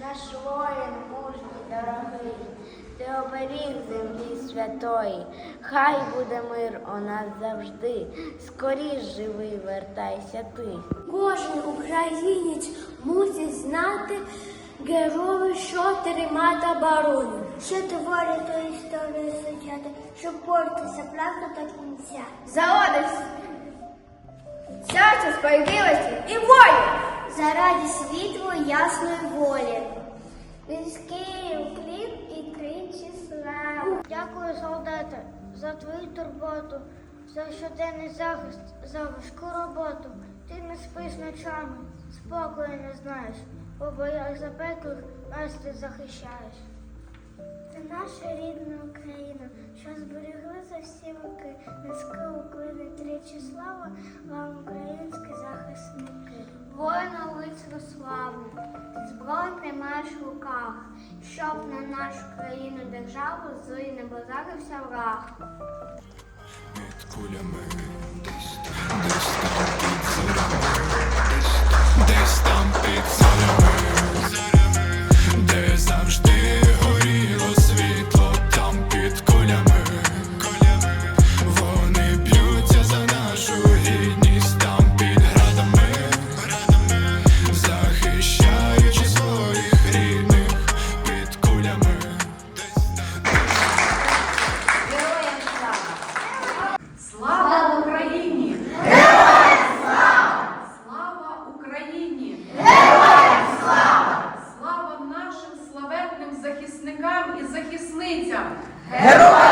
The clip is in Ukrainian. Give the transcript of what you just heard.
Наш воїн мужній дорогий, ти оберіг землі святої, хай буде мир у нас завжди, скоріш живий вертайся ти. Кожен українець мусить знати герої, що тримати оборону. Що творить ту історію сучати, щоб боротися правду до кінця. Заводись щастя, справедливості і волі. Заради світлої ясної волі. Низький уклін і кричі славу. Дякую, солдати, за твою турботу, за щоденний захист, за важку роботу. Ти не спиш ночами, спокою не знаєш, у боях запеклих нас ти захищаєш. Це наша рідна Україна, що зберегли за всі роки. Низько уклини тричі слава. Воїна лицару славу, зброю тримаєш в руках, щоб на нашу країну державу злий не базарився враг. Під кулями захисникам і захисницям. Героям!